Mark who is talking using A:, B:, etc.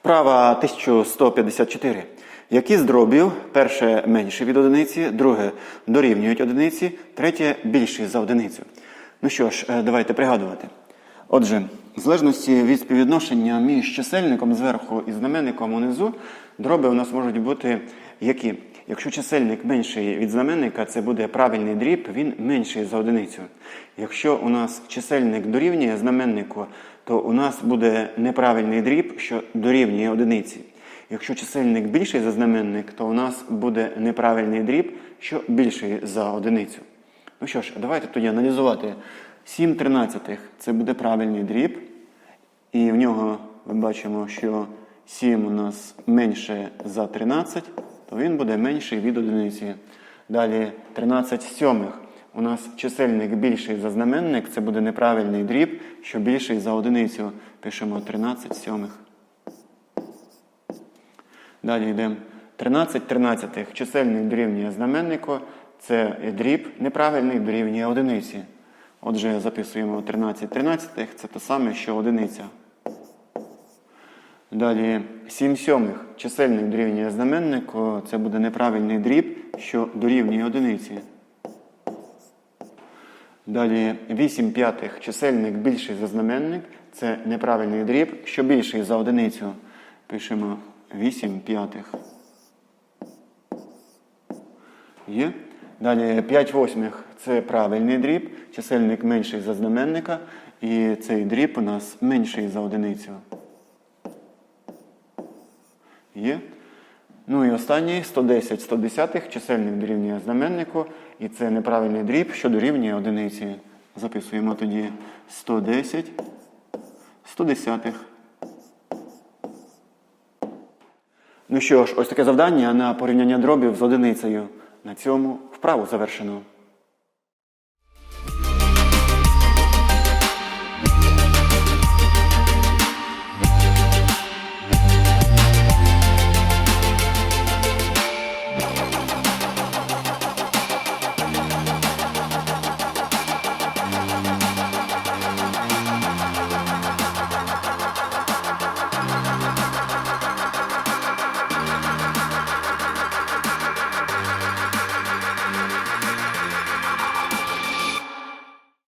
A: Вправа 1154. Які з дробів перше менше від одиниці, друге дорівнюють одиниці, третє більші за одиницю. Ну що ж, е, давайте пригадувати. Отже, в залежності від співвідношення між чисельником зверху і знаменником унизу, дроби у нас можуть бути які? Якщо чисельник менший від знаменника, це буде правильний дріб, він менший за одиницю. Якщо у нас чисельник дорівнює знаменнику, то у нас буде неправильний дріб, що дорівнює одиниці. Якщо чисельник більший за знаменник, то у нас буде неправильний дріб, що більший за одиницю. Ну що ж, давайте тоді аналізувати. 7 тринадцятих це буде правильний дріб. І в нього ми бачимо, що 7 у нас менше за 13, то він буде менший від одиниці. Далі 13 сьомих. У нас чисельник більший за знаменник, це буде неправильний дріб, що більший за одиницю. Пишемо 13 сьомих. Далі йдемо. 13 тринадцятих. Чисельник дорівнює знаменнику. Це дріб неправильний дорівнює одиниці. Отже, записуємо 13 тринадцятих. Це те саме, що одиниця. Далі 7 сьомих. Чисельник дорівнює знаменнику. Це буде неправильний дріб, що дорівнює одиниці. Далі 8 п'ятих. Чисельник більший за знаменник. Це неправильний дріб, що більший за одиницю. Пишемо 8 п'ятих. Є. Далі 5 восьмих це правильний дріб, чисельник менший за знаменника, і цей дріб у нас менший за одиницю. Є. Ну і останній 110 110 чисельник дорівнює знаменнику, і це неправильний дріб, що дорівнює одиниці. Записуємо тоді 110 110. Ну що ж, ось таке завдання на порівняння дробів з одиницею. На цьому вправу завершено.